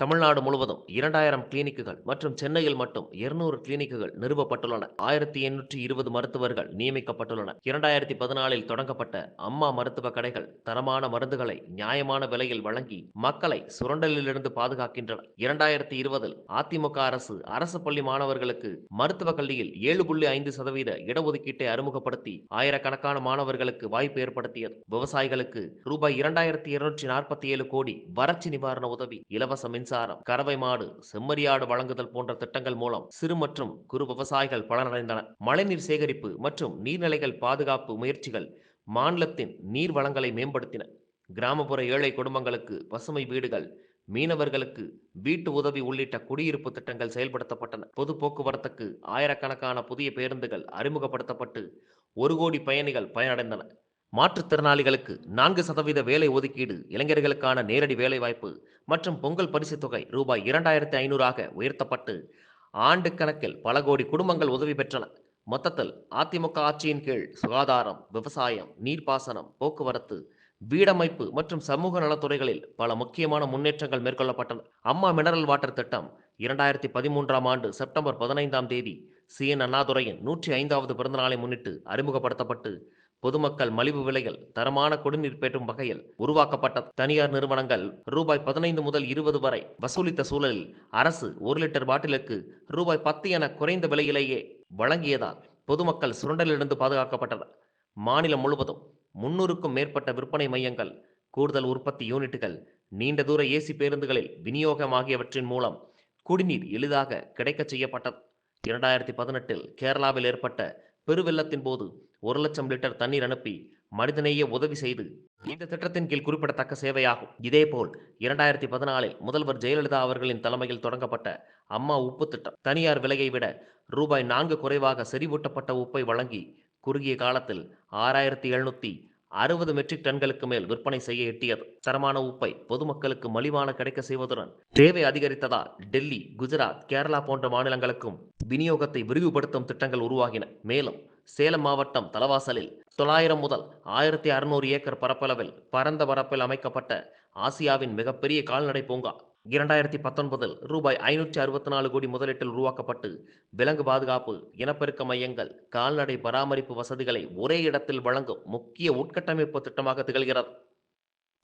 தமிழ்நாடு முழுவதும் இரண்டாயிரம் கிளினிக்குகள் மற்றும் சென்னையில் மட்டும் இருநூறு கிளினிக்குகள் நிறுவப்பட்டுள்ளன. ஆயிரத்தி எண்ணூற்றி இருபது மருத்துவர்கள் நியமிக்கப்பட்டுள்ளனர். இரண்டாயிரத்தி பதினாலில் தொடங்கப்பட்ட அம்மா மருத்துவ கடைகள் தரமான மருந்துகளை நியாயமான விலையில் வழங்கி மக்களை சுரண்டலிலிருந்து பாதுகாக்கின்றன. இரண்டாயிரத்தி இருபதில் அதிமுக அரசு அரசு பள்ளி மாணவர்களுக்கு மருத்துவக் கல்வியில் ஏழு புள்ளி ஐந்து சதவீத இடஒதுக்கீட்டை அறிமுகப்படுத்தி ஆயிரக்கணக்கான மாணவர்களுக்கு வாய்ப்பு ஏற்படுத்தியது. விவசாயிகளுக்கு ரூபாய் இரண்டாயிரத்தி இருநூற்றி நாற்பத்தி ஏழு கோடி வறட்சி நிவாரண உதவி இலவச மின்சாரம் கறவை மாடு செம்மறியாடு வழங்குதல் போன்ற திட்டங்கள் மூலம் சிறு மற்றும் குறு விவசாயிகள் பலனடைந்தனர் மழைநீர் சேகரிப்பு மற்றும் நீர்நிலைகள் பாதுகாப்பு முயற்சிகள் மாநிலத்தின் நீர் வளங்களை மேம்படுத்தின. கிராமப்புற ஏழை குடும்பங்களுக்கு பசுமை வீடுகள் மீனவர்களுக்கு வீட்டு உதவி உள்ளிட்ட குடியிருப்பு திட்டங்கள் செயல்படுத்தப்பட்டன. பொது போக்குவரத்துக்கு ஆயிரக்கணக்கான புதிய பேருந்துகள் அறிமுகப்படுத்தப்பட்டு ஒரு கோடி பயணிகள் பயனடைந்தனர் மாற்றுத்திறனாளிகளுக்கு நான்கு சதவீத வேலை ஒதுக்கீடு இளைஞர்களுக்கான நேரடி வேலைவாய்ப்பு மற்றும் பொங்கல் பரிசுத் தொகை ரூபாய் இரண்டாயிரத்தி ஐநூறாக உயர்த்தப்பட்டு ஆண்டு கணக்கில் பல கோடி குடும்பங்கள் உதவி பெற்றன. மொத்தத்தில் அதிமுக ஆட்சியின் கீழ் சுகாதாரம் விவசாயம் நீர்ப்பாசனம் போக்குவரத்து வீடமைப்பு மற்றும் சமூக நலத்துறைகளில் பல முக்கியமான முன்னேற்றங்கள் மேற்கொள்ளப்பட்டன. அம்மா மினரல் வாட்டர் திட்டம் இரண்டாயிரத்தி பதிமூன்றாம் ஆண்டு செப்டம்பர் பதினைந்தாம் தேதி சி. என். அண்ணாதுரையின் நூற்றி ஐந்தாவது பிறந்தநாளை முன்னிட்டு அறிமுகப்படுத்தப்பட்டு பொதுமக்கள் மலிவு விலையில் தரமான குடிநீர் பெற்றும் வகையில் உருவாக்கப்பட்ட தனியார் நிறுவனங்கள் ரூபாய் பதினைந்து முதல் இருபது வரை வசூலித்த சூழலில் அரசு ஒரு லிட்டர் பாட்டிலுக்கு ரூபாய் பத்து என குறைந்த விலையிலேயே வழங்கியதால் பொதுமக்கள் சுரண்டலிலிருந்து பாதுகாக்கப்பட்டனர். மாநிலம் முழுவதும் முன்னூறுக்கும் மேற்பட்ட விற்பனை மையங்கள் கூடுதல் உற்பத்தி யூனிட்டுகள் நீண்ட தூர ஏசி பேருந்துகளில் விநியோகம் ஆகியவற்றின் மூலம் குடிநீர் எளிதாக கிடைக்கச் செய்யப்பட்டது. இரண்டாயிரத்தி பதினெட்டில் கேரளாவில் ஏற்பட்ட பெருவெள்ளத்தின் போது ஒரு லட்சம் லிட்டர் தண்ணீர் அனுப்பி மனிதநேய உதவி செய்து இந்த திட்டத்தின் கீழ் குறிப்பிடத்தக்க சேவையாகும். இதேபோல் இரண்டாயிரத்தி பதினாலில் முதல்வர் ஜெயலலிதா அவர்களின் தலைமையில் தொடங்கப்பட்ட அம்மா உப்பு திட்டம் தனியார் விலையை விட ரூபாய் நான்கு குறைவாக செறிவூட்டப்பட்ட உப்பை வழங்கி குறுகிய காலத்தில் ஆறாயிரத்தி எழுநூத்தி அறுபது மெட்ரிக் டன்களுக்கு மேல் விற்பனை செய்ய எட்டியது. தரமான உப்பை பொதுமக்களுக்கு மலிவான கிடைக்க செய்வதுடன் தேவை அதிகரித்ததால் டெல்லி குஜராத் கேரளா போன்ற மாநிலங்களுக்கும் விநியோகத்தை விரிவுபடுத்தும் திட்டங்கள் உருவாகின. மேலும் சேலம் மாவட்டம் தலவாசலில் தொள்ளாயிரம் முதல் ஆயிரத்தி அறுநூறு ஏக்கர் பரப்பளவில் பரந்த பரப்பில் அமைக்கப்பட்ட ஆசியாவின் மிகப்பெரிய கால்நடை பூங்கா. இரண்டாயிரத்தி பத்தொன்பதில் ரூபாய் ஐநூற்றி அறுபத்தி நாலு கோடி முதலீட்டில் உருவாக்கப்பட்டு விலங்கு பாதுகாப்பு இனப்பெருக்க மையங்கள் கால்நடை பராமரிப்பு வசதிகளை ஒரே இடத்தில் வழங்கும் முக்கிய உட்கட்டமைப்பு திட்டமாக திகழ்கிறது.